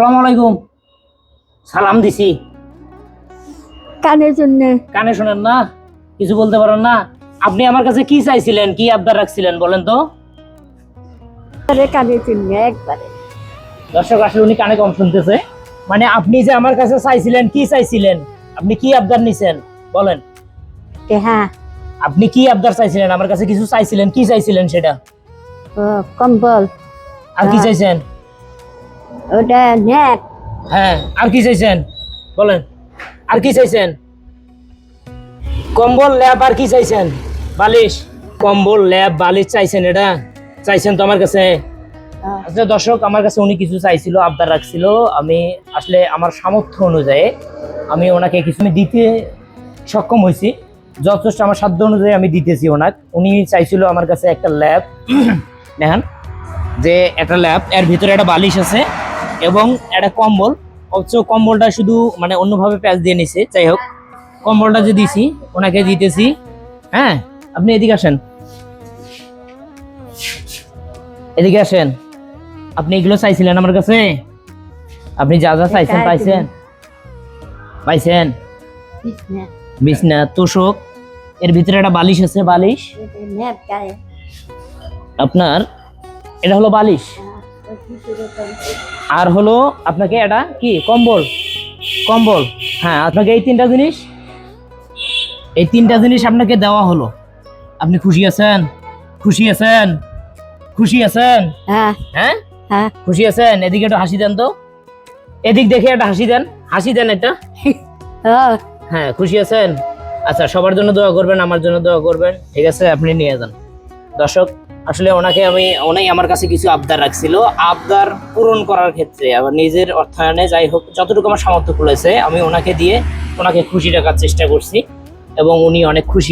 আসসালামু আলাইকুম। সালাম দিছি। কানের জন্য। কানে শোনেন না কিছু বলতে পারেন না। আপনি আমার কাছে কি চাইছিলেন কি আবদার রাখছিলেন বলেন তো? কানের জন্য একবারে। দর্শক আসলে উনি কানে কম শুনতেছে। মানে আপনি যে আমার কাছে চাইছিলেন কি চাইছিলেন? আপনি কি আবদার নিছেন? বলেন। হ্যাঁ। আপনি কি আবদার চাইছিলেন? আমার কাছে কিছু চাইছিলেন কি চাইছিলেন সেটা? কম্বল। আর কি হ্যাঁ। চাইছেন? ওটা নেট হ্যাঁ আর কি চাইছেন? বলেন আর কি চাইছেন? কম্বল ল্যাব আর কি চাইছেন? বালিশ। কম্বল ল্যাব বালিশ চাইছেন এটা? চাইছেন তো আমার কাছে। আচ্ছা দর্শক আমার কাছে উনি কিছু চাইছিল আবদার রাখছিল। আমি আসলে আমার সামর্থ্য অনুযায়ী আমি ওনাকে কিছু দিতে সক্ষম হয়েছি। যথেষ্ট আমার সাধ্য অনুযায়ী আমি দিতেছি ওনাকে। উনি চাইছিল আমার কাছে একটা ল্যাব। দেখেন যে একটা ল্যাব এর ভিতরে একটা বালিশ আছে। এবং একটা কম্বল। অথচ কম্বলটা শুধু মানে অন্যভাবে প্যাচ দিয়ে নিছে যাই হোক। কম্বলটা যে দিছি ওনাকে দিতেছি। হ্যাঁ আপনি এদিকে আসেন। এদিকে আসেন। আপনি এগুলো চাইছিলেন আমার কাছে? আপনি যা যা চাইছেন পাইছেন। পাইছেন? বিছনা। তোষক। এর ভিতরে একটা বালিশ আছে বালিশ। আপনার এটা হলো বালিশ। আর হলো আপনাকে এটা কি? কম্বল। কম্বল। হ্যাঁ আপনাকে এই তিনটা জিনিস এই তিনটা জিনিস আপনাকে দেওয়া হলো। আপনি খুশি আছেন? খুশি আছেন? খুশি আছেন? হ্যাঁ। হ্যাঁ? হ্যাঁ। খুশি আছেন? এদিকে একটু হাসি দেন তো। এদিক দেখে একটা হাসি দেন। হাসি দেন একটা হ্যাঁ খুশি আছেন? আচ্ছা সবার জন্য দোয়া করবেন আমার জন্য দোয়া করবেন। ঠিক আছে আপনি নিয়ে যান। দর্শক আসলে ওনাকে আমি, ওনাই আমার কাছে কিছু আবদার রাখছিল। আবদার পূরণ করার ক্ষেত্রে আবার নিজের অর্থায়নে যাই হোক, যতটুকু আমার সামর্থ্য খুলেছে আমি ওনাকে দিয়ে ওনাকে খুশি রাখার চেষ্টা করছি এবং উনি অনেক খুশি।